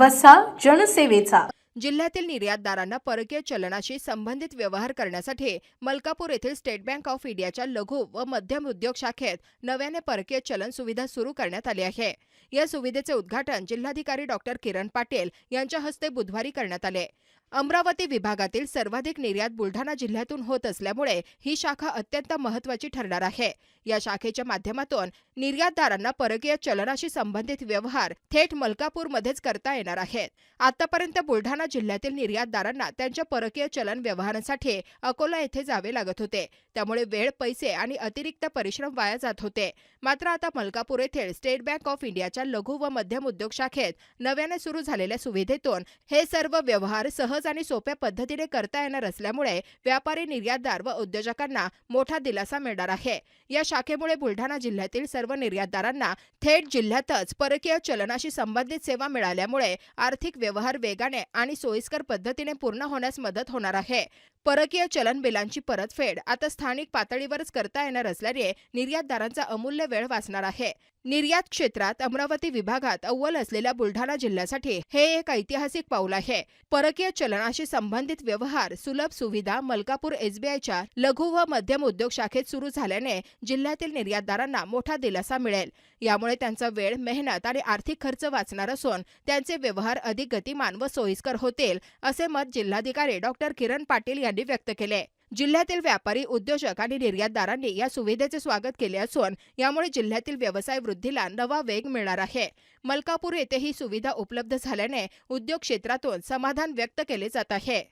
वसा जनसेवेचा. जिल्ह्यातील निर्यातदारांना परकीय चलनाशी संबंधित व्यवहार करण्यासाठी मलकापूर येथील स्टेट बँक ऑफ इंडियाच्या लघु व मध्यम उद्योग शाखेत नव्याने परकीय चलन सुविधा सुरू करण्यात आली आहे. या सुविधेचे उद्घाटन जिल्हाधिकारी डॉक्टर किरण पाटील यांच्या हस्ते बुधवारी करण्यात आले. अमरावती विभागातील सर्वाधिक निर्यात बुलढाणा जिल्ह्यातून होत असल्यामुळे ही शाखा अत्यंत महत्वाची ठरणार आहे. या शाखेच्या माध्यमातून निर्यातदारांना परकीय चलनाशी संबंधित व्यवहार थेट मलकापूरमध्येच करता येणार आहेत. आतापर्यंत बुलढाणा जिल्ह्यातील निर्यातदारांना त्यांच्या परकीय चलन व्यवहारांसाठी अकोला येथे जावे लागत होते. त्यामुळे वेळ पैसे आणि अतिरिक्त परिश्रम वाया जात होते. मात्र आता मलकापूर येथील स्टेट बँक ऑफ इंडियाच्या लघु व मध्यम उद्योग शाखेत नव्याने सुरू झालेल्या सुविधेतून हे सर्व व्यवहार सहज आणि सोप्या पद्धतीने करता येणार असल्यामुळे व्यापारी निर्यातदार व उद्योजकांना मोठा दिलासा मिळणार आहे. या शाखेमुळे बुलढाणा जिल्ह्यातील सर्व निर्यातदारांना थेट जिल्ह्यातच परकीय चलनाशी संबंधित सेवा मिळाल्यामुळे आर्थिक व्यवहार वेगाने आणि आणि सोयीस्कर पद्धतीने पूर्ण होण्यास मदत होणार आहे. परकीय चलन बिलांची परतफेड आता स्थानिक पातळीवरच करता येणार असल्याने निर्यातदारांचा अमूल्य वेळ वाचणार आहे. निर्यात क्षेत्रात अमरावती विभागात अव्वल असलेल्या बुलढाणा जिल्ह्यासाठी हे एक ऐतिहासिक पाऊल आहे. परकीय चलनाशी संबंधित व्यवहार सुलभ सुविधा मलकापूर एसबीआयच्या लघु व मध्यम उद्योग शाखेत सुरू झाल्याने जिल्ह्यातील निर्यातदारांना मोठा दिलासा मिळेल. यामुळे त्यांचा वेळ मेहनत आणि आर्थिक खर्च वाचणार असून त्यांचे व्यवहार अधिक गतिमान व सोयीस्कर होतील असे मत जिल्हाधिकारी डॉक्टर किरण पाटील यांनी व्यक्त केले. जिल्ह्यातील व्यापारी उद्योजक आणि निर्यातदारांनी या सुविधेचे स्वागत केले असून यामुळे जिल्ह्यातील व्यवसाय वृद्धीला नवा वेग मिळणार आहे. मलकापूर येथे ही सुविधा उपलब्ध झाल्याने उद्योग क्षेत्रातून समाधान व्यक्त केले जात आहे.